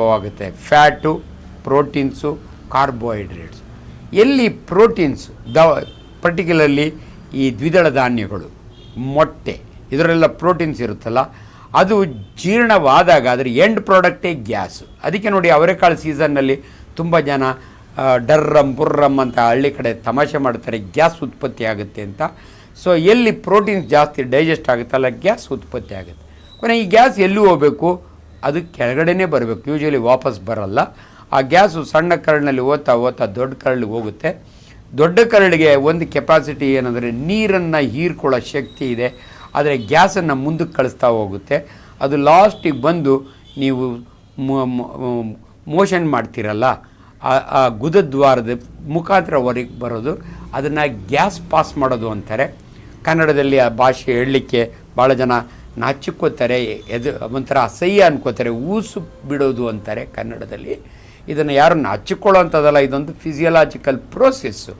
ಆಗುತ್ತೆ fat, proteins, carbohydrates. ಎಲ್ಲಿ proteins the particularly ಈ ದ್ವಿದಳ ಧಾನ್ಯಗಳು, ಮೊಟ್ಟೆ ಇದರಲ್ಲ ಪ್ರೋಟೀನ್ಸ್ ಇರುತ್ತಲ್ಲ, ಅದು ಜೀರ್ಣವಾದಾಗ ಅದರ ಎಂಡ್ ಪ್ರಾಡಕ್ಟೇ ಗ್ಯಾಸ್. ಅದಕ್ಕೆ ನೋಡಿ ಅವರೆಕಾಳು ಸೀಸನ್ನಲ್ಲಿ ತುಂಬ ಜನ ಡರ್ರಮ್ ಬುರ್ರಮ್ ಅಂತ ಹಳ್ಳಿ ಕಡೆ ತಮಾಷೆ ಮಾಡ್ತಾರೆ, ಗ್ಯಾಸ್ ಉತ್ಪತ್ತಿ ಆಗುತ್ತೆ ಅಂತ. ಸೊ, ಎಲ್ಲಿ ಪ್ರೋಟೀನ್ಸ್ ಜಾಸ್ತಿ ಡೈಜೆಸ್ಟ್ ಆಗುತ್ತಲ್ಲ, ಗ್ಯಾಸ್ ಉತ್ಪತ್ತಿ ಆಗುತ್ತೆ. ಕೊನೆ ಈ ಗ್ಯಾಸ್ ಎಲ್ಲಿ ಹೋಗಬೇಕು? ಅದು ಕೆಳಗಡೆನೇ ಬರಬೇಕು. ಯೂಶಲಿ ವಾಪಸ್ ಬರಲ್ಲ. ಆ ಗ್ಯಾಸು ಸಣ್ಣ ಕರಳಿನಲ್ಲಿ ಓದ್ತಾ ಓದ್ತಾ ದೊಡ್ಡ ಕರಳಿಗೆ ಹೋಗುತ್ತೆ. ದೊಡ್ಡ ಕರಳಿಗೆ ಒಂದು ಕೆಪಾಸಿಟಿ ಏನಂದರೆ ನೀರನ್ನು ಹೀರ್ಕೊಳ್ಳೋ ಶಕ್ತಿ ಇದೆ. ಆದರೆ ಗ್ಯಾಸನ್ನು ಮುಂದಕ್ಕೆ ಕಳಿಸ್ತಾ ಹೋಗುತ್ತೆ. ಅದು ಲಾಸ್ಟಿಗೆ ಬಂದು ನೀವು ಮೋಷನ್ ಮಾಡ್ತೀರಲ್ಲ? ಆ- ಗುದದ್ವಾರದ ಮುಖಾಂತರ ಹೊರಗೆ ಬರೋದು. ಅದನ್ನು ಗ್ಯಾಸ್ ಪಾಸ್ ಮಾಡೋದು ಅಂತಾರೆ. ಕನ್ನಡದಲ್ಲಿ ಆ ಭಾಷೆ ಹೇಳಲಿಕ್ಕೆ ಭಾಳ ಜನ ನಾಚಿಕೋತಾರೆ ಎದು ಒಂಥರ ಅಸಹ್ಯ ಅನ್ಕೋತಾರೆ, ಊಸು ಬಿಡೋದು ಅಂತಾರೆ ಕನ್ನಡದಲ್ಲಿ. ಇದನ್ನು ಯಾರು ನಾಚಿಕೊಳ್ಳೋ ಅಂಥದ್ದಲ್ಲ ಇದೊಂದು ಫಿಸಿಯಲಾಜಿಕಲ್ ಪ್ರೋಸೆಸ್ಸು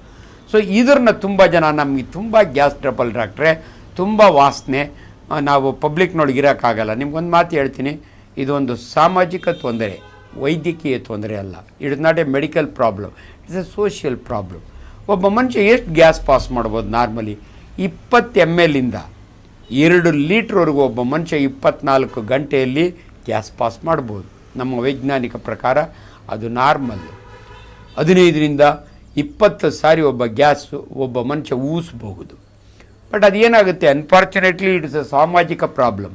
ಸೊ ಇದನ್ನ ತುಂಬ ಜನ ನಮಗೆ ತುಂಬ ಗ್ಯಾಸ್ ಟ್ರಬಲ್ ಡಾಕ್ಟ್ರೆ, ತುಂಬ ವಾಸನೆ ನಾವು ಪಬ್ಲಿಕ್ನೊಳಗೆ ಇರೋಕ್ಕಾಗಲ್ಲ. ನಿಮ್ಗೊಂದು ಮಾತು ಹೇಳ್ತೀನಿ, ಇದೊಂದು ಸಾಮಾಜಿಕ ತೊಂದರೆ, ವೈದ್ಯಕೀಯ ತೊಂದರೆ ಅಲ್ಲ. It's not a medical problem it's a social problem ಒಬ್ಬ ಮನುಷ್ಯ ಎಷ್ಟು ಗ್ಯಾಸ್ ಪಾಸ್ ಮಾಡ್ಬೋದು ನಾರ್ಮಲಿ? ಇಪ್ಪತ್ತು ಎಂ ಎಲ್ಲಿಂದ ಎರಡು ಲೀಟ್ರ್ವರೆಗೂ ಒಬ್ಬ ಮನುಷ್ಯ ಇಪ್ಪತ್ನಾಲ್ಕು ಗಂಟೆಯಲ್ಲಿ ಗ್ಯಾಸ್ ಪಾಸ್ ಮಾಡ್ಬೋದು. ನಮ್ಮ ವೈಜ್ಞಾನಿಕ ಪ್ರಕಾರ ಅದು ನಾರ್ಮಲ್. ಹದಿನೈದರಿಂದ ಇಪ್ಪತ್ತು ಸಾರಿ ಒಬ್ಬ ಗ್ಯಾಸ್ ಒಬ್ಬ ಮನುಷ್ಯ ಊಸಬಹುದು. ಬಟ್ ಅದೇನಾಗುತ್ತೆ? ಅನ್ಫಾರ್ಚುನೇಟ್ಲಿ ಇಟ್ಸ್ ಅ ಸಾಮಾಜಿಕ ಪ್ರಾಬ್ಲಮ್.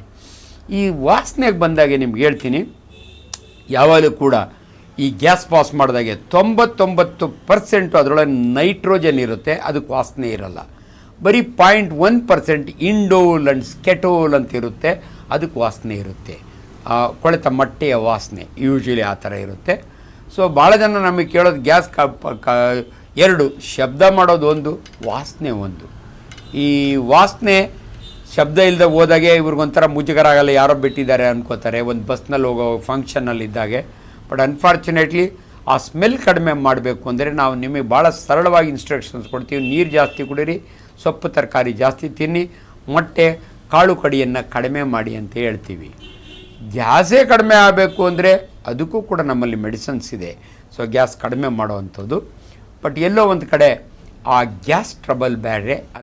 ಈ ವಾಸನೆಗೆ ಬಂದಾಗ ನಿಮ್ಗೆ ಹೇಳ್ತೀನಿ. ಯಾವಾಗಲೂ ಕೂಡ ಈ ಗ್ಯಾಸ್ ಪಾಸ್ ಮಾಡಿದಾಗೆ ತೊಂಬತ್ತೊಂಬತ್ತು ಪರ್ಸೆಂಟು ಅದರೊಳಗೆ ನೈಟ್ರೋಜನ್ ಇರುತ್ತೆ. ಅದಕ್ಕೆ ವಾಸನೆ ಇರಲ್ಲ. ಬರೀ point one percent indole and skatole ಅಂತ ಇರುತ್ತೆ. ಅದಕ್ಕೆ ವಾಸನೆ ಇರುತ್ತೆ. ಕೊಳೆತ ಮಟ್ಟೆಯ ವಾಸನೆ ಯೂಶ್ವಲಿ ಆ ಥರ ಇರುತ್ತೆ. ಸೊ, ಭಾಳ ಜನ ನಮಗೆ ಕೇಳೋದು ಗ್ಯಾಸ್ ಕ ಎರಡು, ಶಬ್ದ ಮಾಡೋದು ಒಂದು, ವಾಸನೆ ಒಂದು. ಈ ವಾಸನೆ, ಶಬ್ದ ಇಲ್ಲದೆ ಹೋದಾಗೆ ಇವ್ರಿಗೊಂಥರ ಮುಜುಗರ ಆಗಲ್ಲ ಯಾರೋ ಬಿಟ್ಟಿದ್ದಾರೆ ಅನ್ಕೋತಾರೆ. ಒಂದು ಬಸ್ನಲ್ಲಿ ಹೋಗೋ ಫಂಕ್ಷನಲ್ಲಿದ್ದಾಗೆ. ಬಟ್ ಅನ್ಫಾರ್ಚುನೇಟ್ಲಿ ಆ ಸ್ಮೆಲ್ ಕಡಿಮೆ ಮಾಡಬೇಕು ಅಂದರೆ ನಾವು ನಿಮಗೆ ಭಾಳ ಸರಳವಾಗಿ ಇನ್ಸ್ಟ್ರಕ್ಷನ್ಸ್ ಕೊಡ್ತೀವಿ. ನೀರು ಜಾಸ್ತಿ ಕುಡೀರಿ ಸೊಪ್ಪು ತರಕಾರಿ ಜಾಸ್ತಿ ತಿನ್ನಿ, ಮೊಟ್ಟೆ ಕಾಳು ಕಡಿಯನ್ನು ಕಡಿಮೆ ಮಾಡಿ ಅಂತ ಹೇಳ್ತೀವಿ. ಗ್ಯಾಸೇ ಕಡಿಮೆ ಆಗಬೇಕು ಅಂದರೆ ಅದಕ್ಕೂ ಕೂಡ ನಮ್ಮಲ್ಲಿ ಮೆಡಿಸನ್ಸ್ ಇದೆ. ಸೊ ಗ್ಯಾಸ್ ಕಡಿಮೆ ಮಾಡೋವಂಥದ್ದು. ಬಟ್ ಎಲ್ಲೋ ಒಂದು ಕಡೆ ಆ ಗ್ಯಾಸ್ ಟ್ರಬಲ್ ಬೇರೆ.